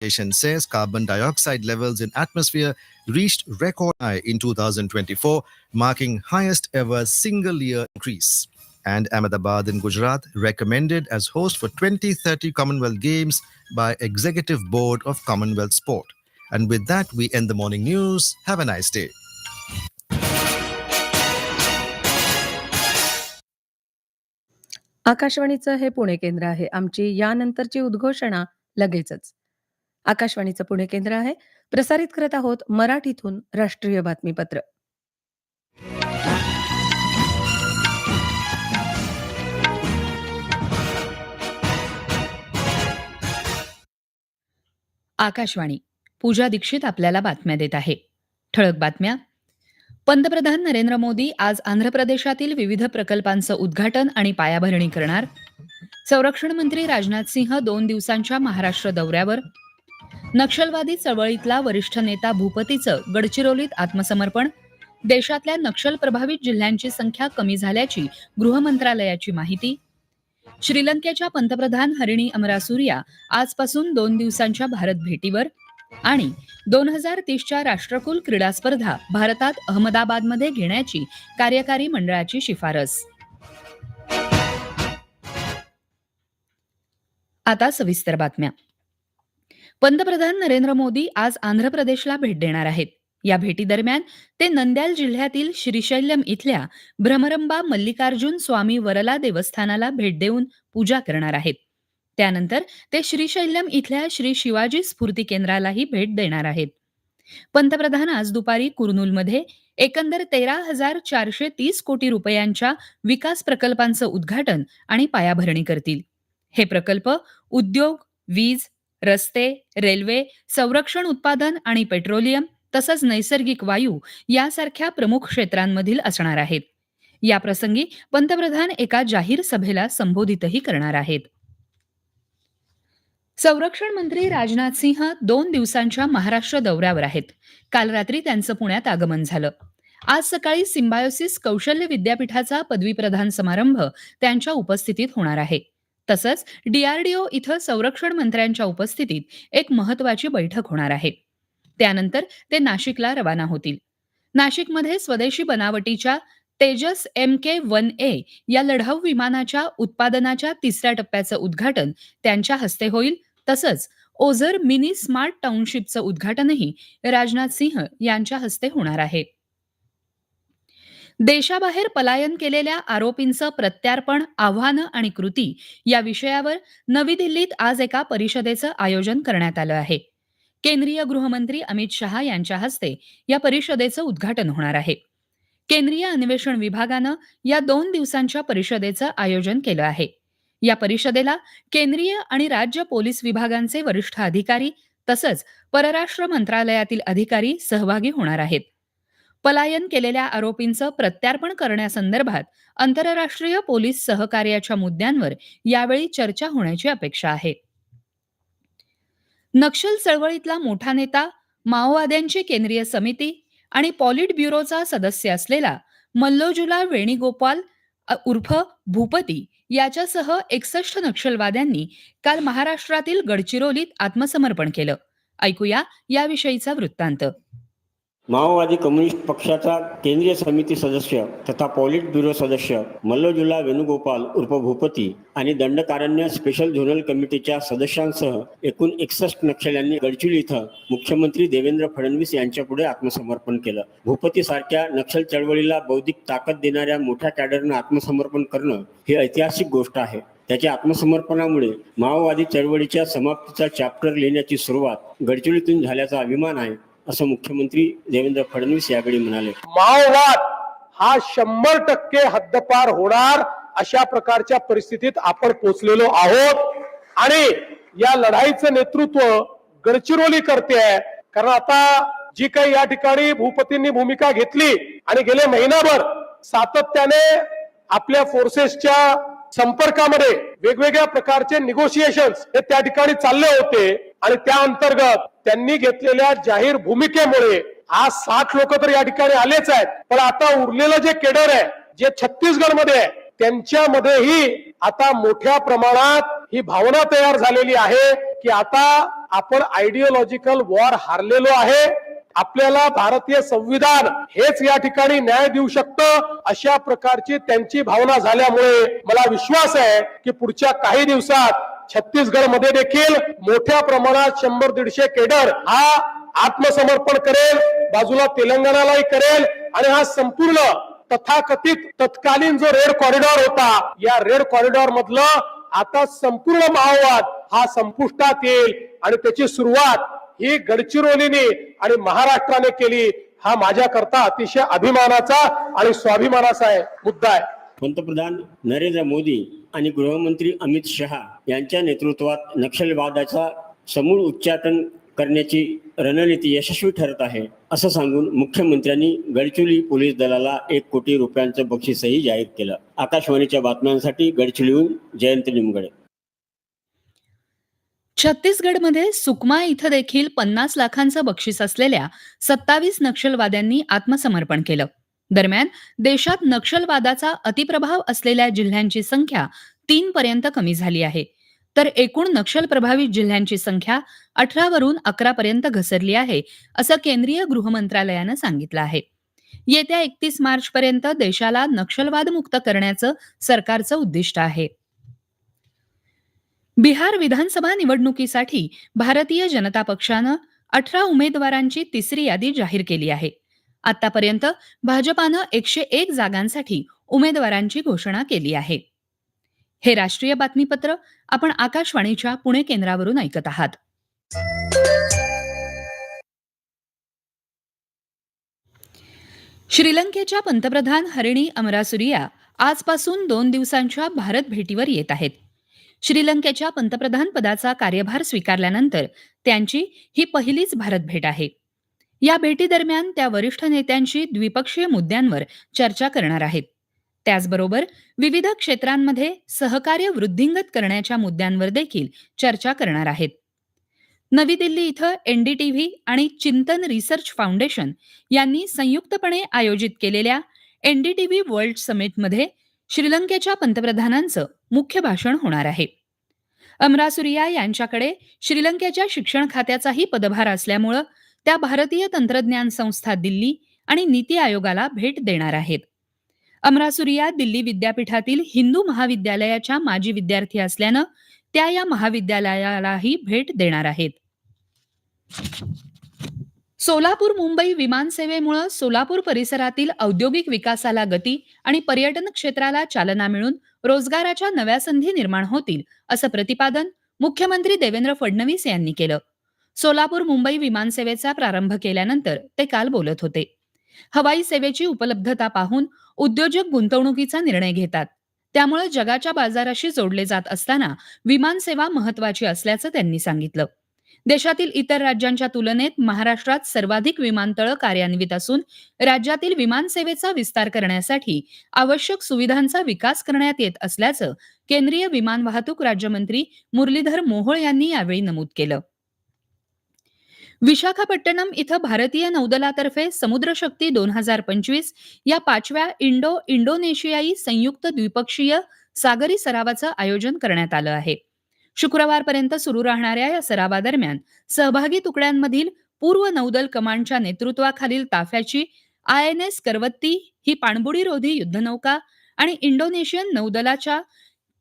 Organization says carbon dioxide levels in atmosphere reached record high in 2024, marking highest ever single year increase. And Ahmedabad in Gujarat recommended as host for 2030 Commonwealth Games by Executive Board of Commonwealth Sport. And with that, we end the morning news. Have a nice day. आकाशवाणीचं हे पुणे केंद्र आहे आमची यानंतरची उद्घोषणा लगेचच आकाशवाणीचं पुणे केंद्र आहे. प्रसारित करत आहोत मराठीतून राष्ट्रीय बातमीपत्र. आकाशवाणी पूजा दीक्षित आपल्याला बातम्या देत आहे. ठळक बातम्या. पंतप्रधान नरेंद्र मोदी आज आंध्र प्रदेशातील विविध प्रकल्पांचं उद्घाटन आणि पायाभरणी करणार. संरक्षण मंत्री राजनाथ सिंह दोन दिवसांच्या महाराष्ट्र दौऱ्यावर. नक्षलवादी चळवळीतला वरिष्ठ नेता भूपतीचं गडचिरोलीत आत्मसमर्पण. देशातल्या नक्षल प्रभावित जिल्ह्यांची संख्या कमी झाल्याची गृह मंत्रालयाची माहिती. श्रीलंकेच्या पंतप्रधान हरिणी अमरासूर्या आजपासून दोन दिवसांच्या भारत भेटीवर आणि दोन हजार तीसच्या राष्ट्रकुल क्रीडा स्पर्धा भारतात अहमदाबादमध्ये घेण्याची कार्यकारी मंडळाची शिफारस. आता सविस्तर बातम्या. पंतप्रधान नरेंद्र मोदी आज आंध्र प्रदेशला भेट देणार आहेत. या भेटीदरम्यान ते नंद्याल जिल्ह्यातील श्रीशैल्यम इथल्या भ्रमरंबा मल्लिकार्जुन स्वामी वरला देवस्थानाला भेट देऊन पूजा करणार आहेत. त्यानंतर ते श्रीशैल्यम इथल्या श्री शिवाजी स्फूर्ती केंद्रालाही भेट देणार आहेत. पंतप्रधान आज दुपारी कुर्नूलमध्ये एकंदर तेरा हजार चारशे तीस कोटी रुपयांच्या विकास प्रकल्पांचं उद्घाटन आणि पायाभरणी करतील. हे प्रकल्प उद्योग वीज रस्ते रेल्वे संरक्षण उत्पादन आणि पेट्रोलियम तसंच नैसर्गिक वायू यासारख्या प्रमुख क्षेत्रांमधील असणार आहेत. या प्रसंगी पंतप्रधान एका जाहीर सभेला संबोधितही करणार आहेत. संरक्षण मंत्री राजनाथ सिंह दोन दिवसांच्या महाराष्ट्र दौऱ्यावर आहेत. काल रात्री त्यांचं पुण्यात आगमन झालं. आज सकाळी सिम्बायोसिस कौशल्य विद्यापीठाचा पदवीप्रधान समारंभ त्यांच्या उपस्थितीत होणार आहे. तसंच डीआरडीओ इथं संरक्षण मंत्र्यांच्या उपस्थितीत एक महत्वाची बैठक होणार आहे. त्यानंतर ते नाशिकला रवाना होतील. नाशिकमध्ये स्वदेशी बनावटीच्या Tejas M K one A या लढाऊ विमानाच्या उत्पादनाच्या तिसऱ्या टप्प्याचं उद्घाटन त्यांच्या हस्ते होईल. तसंच ओझर मिनी स्मार्ट टाउनशिपचं उद्घाटनही राजनाथ सिंह यांच्या हस्ते होणार आहे. देशाबाहेर पलायन केलेल्या आरोपींचं प्रत्यार्पण आव्हानं आणि कृती या विषयावर नवी दिल्लीत आज एका परिषदेचं आयोजन करण्यात आलं आहे. केंद्रीय गृहमंत्री अमित शहा यांच्या हस्ते या परिषदेचं उद्घाटन होणार आहे. केंद्रीय अन्वेषण विभागानं या दोन दिवसांच्या परिषदेचं आयोजन केलं आहे. या परिषदेला केंद्रीय आणि राज्य पोलीस विभागांचे वरिष्ठ अधिकारी तसंच परराष्ट्र मंत्रालयातील अधिकारी सहभागी होणार आहेत. पलायन केलेल्या आरोपींचं प्रत्यार्पण करण्यासंदर्भात आंतरराष्ट्रीय पोलीस सहकार्याच्या मुद्द्यांवर यावेळी चर्चा होण्याची अपेक्षा आहे. नक्षल चळवळीतला मोठा नेता माओवाद्यांची केंद्रीय समिती आणि पॉलिट ब्युरोचा सदस्य असलेला मल्लोजुला वेणीगोपाल उर्फ भूपती याच्यासह एकसष्ट नक्षलवाद्यांनी काल महाराष्ट्रातील गडचिरोलीत आत्मसमर्पण केलं. ऐकूया याविषयीचा वृत्तांत. माओवादी कम्युनिस्ट पक्षाचा केंद्रीय समिती सदस्य तथा पॉलिट ब्युरो सदस्य मल्लोजुला वेणुगोपाल उर्फ भूपती आणि दंडकारण्य स्पेशल झोनल कमिटीच्या सदस्यांसह एकूण एकसष्ट नक्षल्यांनी गडचिरोली इथं मुख्यमंत्री देवेंद्र फडणवीस यांच्यापुढे आत्मसमर्पण केलं. भूपती सारख्या नक्षल चळवळीला बौद्धिक ताकद देणाऱ्या मोठ्या कॅडरनं आत्मसमर्पण करणं ही ऐतिहासिक गोष्ट आहे. त्याच्या आत्मसमर्पणामुळे माओवादी चळवळीच्या समाप्तीचा चॅप्टर लिहिण्याची सुरुवात गडचिरोलीतून झाल्याचा अभिमान आहे. असं मुख्यमंत्री देवेंद्र फडणवीस यावेळी म्हणाले. माओवाद हा शंभर टक्के हद्दपार होणार अशा प्रकारच्या परिस्थितीत आपण पोचलेलो आहोत. आणि या लढाईचं नेतृत्व गडचिरोली करते. आहे कारण आता जी काही या ठिकाणी भूपतींनी भूमिका घेतली आणि गेले महिनाभर सातत्याने आपल्या फोर्सेसच्या संपर्कामध्ये वेगवेगळ्या प्रकारचे निगोशिएशन हे त्या ठिकाणी चालले होते. आणि त्या अंतर्गत त्यांनी घेतलेल्या जाहीर भूमिकेमुळे आज साठ लोक तर या ठिकाणी आलेच आहेत. पण आता उरलेलं जे केडर आहे जे छत्तीसगडमध्ये आहे त्यांच्यामध्येही आता मोठ्या प्रमाणात ही भावना तयार झालेली आहे की आता आपण आयडिओलॉजिकल वॉर हारलेलो आहे. आपल्याला भारतीय संविधान हेच या ठिकाणी न्याय देऊ शकतं अशा प्रकारची त्यांची भावना झाल्यामुळे मला विश्वास आहे की पुढच्या काही दिवसात छत्तीसगडमध्ये देखील मोठ्या प्रमाणात शंभर दीडशे केडर हा आत्मसमर्पण करेल बाजूला तेलंगणालाही करेल आणि हा संपूर्ण तथाकथित तत्कालीन जो रेड कॉरिडॉर होता या रेड कॉरिडॉर मधलं आता संपूर्ण माओवाद हा संपुष्टात येईल आणि त्याची सुरुवात ही गडचिरोलीने आणि महाराष्ट्राने केली हा माझ्याकरता अतिशय अभिमानाचा आणि स्वाभिमानाचा आहे मुद्दा आहे. पंतप्रधान नरेंद्र मोदी आणि गृहमंत्री अमित शहा यांच्या नेतृत्वात नक्षलवादाचा समूळ उच्चाटन करण्याची रणनीती यशस्वी ठरत आहे असं सांगून मुख्यमंत्र्यांनी गडचिरोली पोलीस दलाला एक कोटी रुपयांचं बक्षीसही जाहीर केलं. आकाशवाणीच्या बातम्यांसाठी गडचिरोलीहून जयंत निमगडे. छत्तीसगडमध्ये सुकमा इथं देखील पन्नास लाखांचं बक्षीस असलेल्या सत्तावीस नक्षलवाद्यांनी आत्मसमर्पण केलं. दरम्यान देशात नक्षलवादाचा अतिप्रभाव असलेल्या जिल्ह्यांची संख्या तीन पर्यंत कमी झाली आहे. तर एकूण नक्षल प्रभावित जिल्ह्यांची संख्या अठरा वरून अकरा पर्यंत घसरली आहे असं केंद्रीय गृह मंत्रालयानं सांगितलं आहे. येत्या एकतीस मार्च पर्यंत देशाला नक्षलवाद मुक्त करण्याचं सरकारचं उद्दिष्ट आहे. बिहार विधानसभा निवडणुकीसाठी भारतीय जनता पक्षानं अठरा उमेदवारांची तिसरी यादी जाहीर केली आहे. आतापर्यंत भाजपानं एकशे एक जागांसाठी उमेदवारांची घोषणा केली आहे. हे राष्ट्रीय बातमीपत्र आपण आकाशवाणीच्या पुणे केंद्रावरून ऐकत आहात. श्रीलंकेच्या पंतप्रधान हरिणी अमरासुरिया आजपासून दोन दिवसांच्या भारत भेटीवर येत आहेत. श्रीलंकेच्या पंतप्रधान पदाचा कार्यभार स्वीकारल्यानंतर त्यांची ही पहिलीच भारत भेट आहे. या भेटीदरम्यान त्या वरिष्ठ नेत्यांशी द्विपक्षीय मुद्द्यांवर चर्चा करणार आहेत. त्याचबरोबर विविध क्षेत्रांमध्ये सहकार्य वृद्धिंगत करण्याच्या मुद्द्यांवर देखील चर्चा करणार आहेत. नवी दिल्ली इथं एनडीटीव्ही आणि चिंतन रिसर्च फाउंडेशन यांनी संयुक्तपणे आयोजित केलेल्या एनडीटीव्ही वर्ल्ड समिटमध्ये श्रीलंकेच्या पंतप्रधानांचं मुख्य भाषण होणार आहे. अमरासुरिया यांच्याकडे श्रीलंकेच्या शिक्षण खात्याचाही पदभार असल्यामुळं त्या भारतीय तंत्रज्ञान संस्था दिल्ली आणि नीती आयोगाला भेट देणार आहेत. अमरासुरिया दिल्ली विद्यापीठातील हिंदू महाविद्यालयाच्या माजी विद्यार्थी असल्यानं त्या या महाविद्यालयालाही भेट देणार आहेत. सोलापूर मुंबई विमानसेवेमुळे सोलापूर परिसरातील औद्योगिक विकासाला गती आणि पर्यटन क्षेत्राला चालना मिळून रोजगाराच्या नव्या संधी निर्माण होतील असं प्रतिपादन मुख्यमंत्री देवेंद्र फडणवीस यांनी केलं. सोलापूर मुंबई विमानसेवेचा प्रारंभ केल्यानंतर ते काल बोलत होते. हवाई सेवेची उपलब्धता पाहून उद्योजक गुंतवणुकीचा निर्णय घेतात. त्यामुळे जगाच्या बाजाराशी जोडले जात असताना विमानसेवा महत्वाची असल्याचं त्यांनी सांगितलं. देशातील इतर राज्यांच्या तुलनेत महाराष्ट्रात सर्वाधिक विमानतळं कार्यान्वित असून राज्यातील विमानसेवेचा विस्तार करण्यासाठी आवश्यक सुविधांचा विकास करण्यात येत असल्याचं केंद्रीय विमान वाहतूक राज्यमंत्री मुरलीधर मोहोळ यांनी यावेळी नमूद केलं. विशाखापट्टणम इथं भारतीय नौदलातर्फे समुद्रशक्ती दोन हजार पंचवीस या पाचव्या इंडो इंडोनेशियाई संयुक्त द्विपक्षीय सागरी सरावाचं आयोजन करण्यात आलं आहे. शुक्रवारपर्यंत सुरू राहणाऱ्या या सरावादरम्यान सहभागी तुकड्यांमधील पूर्व नौदल कमांडच्या नेतृत्वाखालील ताफ्याची आय एन एस करवत्ती ही पाणबुडीरोधी युद्धनौका आणि इंडोनेशियन नौदलाच्या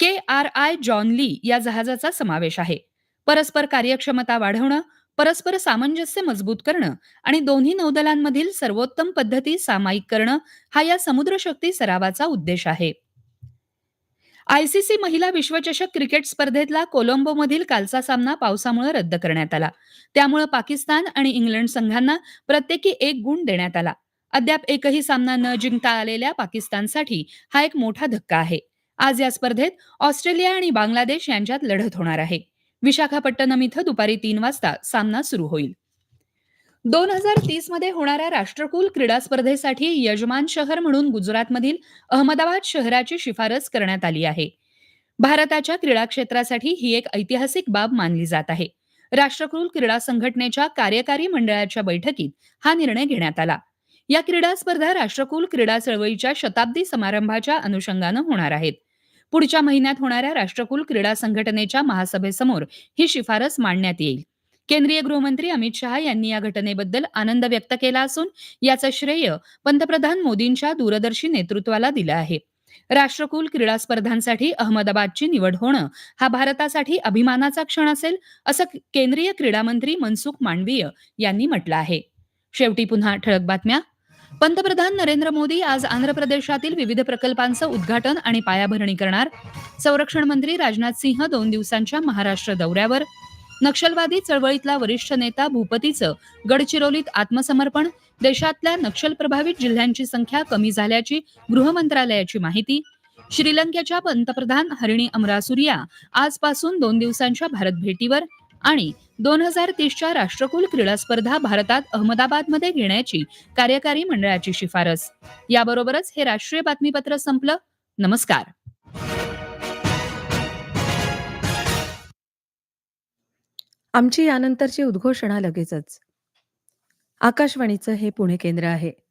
K R I John Lie या जहाजाचा समावेश आहे. परस्पर कार्यक्षमता वाढवणं परस्पर सामंजस्य मजबूत करणं आणि दोन्ही नौदलांमधील सर्वोत्तम पद्धती सामायिक करणं हा या समुद्रशक्ती सरावाचा उद्देश आहे. आयसीसी महिला विश्वचषक क्रिकेट स्पर्धेतला कोलंबोमधील कालचा सामना पावसामुळे रद्द करण्यात आला. त्यामुळे पाकिस्तान आणि इंग्लंड संघांना प्रत्येकी एक गुण देण्यात आला. अद्याप एकही सामना न जिंकता आलेल्या पाकिस्तानसाठी हा एक मोठा धक्का आहे. आज या स्पर्धेत ऑस्ट्रेलिया आणि बांगलादेश यांच्यात लढत होणार आहे. विशाखापट्टणम इथं दुपारी तीन वाजता सामना सुरू होईल. दोन हजार तीसमध्ये होणाऱ्या राष्ट्रकुल क्रीडा स्पर्धेसाठी यजमान शहर म्हणून गुजरातमधील अहमदाबाद शहराची शिफारस करण्यात आली आहे. भारताच्या क्रीडा क्षेत्रासाठी ही एक ऐतिहासिक बाब मानली जात आहे. राष्ट्रकुल क्रीडा संघटनेच्या कार्यकारी मंडळाच्या बैठकीत हा निर्णय घेण्यात आला. या क्रीडा स्पर्धा राष्ट्रकुल क्रीडा चळवळीच्या शताब्दी समारंभाच्या अनुषंगानं होणार आहेत. पुढच्या महिन्यात होणाऱ्या राष्ट्रकुल क्रीडा संघटनेच्या महासभेसमोर ही शिफारस मांडण्यात येईल. केंद्रीय गृहमंत्री अमित शहा यांनी या घटनेबद्दल आनंद व्यक्त केला असून याचं श्रेय पंतप्रधान मोदींच्या दूरदर्शी नेतृत्वाला दिलं आहे. राष्ट्रकुल क्रीडा स्पर्धांसाठी अहमदाबादची निवड होणं हा भारतासाठी अभिमानाचा क्षण असेल असं केंद्रीय क्रीडा मंत्री मनसुख मांडवीय यांनी म्हटलं आहे. शेवटी पुन्हा ठळक बातम्या. पंतप्रधान नरेंद्र मोदी आज आंध्र प्रदेशातील विविध प्रकल्पांचं उद्घाटन आणि पायाभरणी करणार. संरक्षण मंत्री राजनाथ सिंह दोन दिवसांच्या महाराष्ट्र दौऱ्यावर. नक्षलवादी चळवळीतला वरिष्ठ नेता भूपतीचं गडचिरोलीत आत्मसमर्पण. देशातल्या नक्षल प्रभावित जिल्ह्यांची संख्या कमी झाल्याची गृह मंत्रालयाची माहिती. श्रीलंकेच्या पंतप्रधान हरिणी अमरासुरिया आजपासून दोन दिवसांच्या भारत भेटीवर. आणि दोन हजार तीसच्या राष्ट्रकुल क्रीडा स्पर्धा भारतात अहमदाबादमध्ये घेण्याची कार्यकारी मंडळाची शिफारस. याबरोबरच हे राष्ट्रीय बातमीपत्र संपलं. नमस्कार. आमची यानंतरची उद्घोषणा लगेचच. आकाशवाणीचं हे पुणे केंद्र आहे.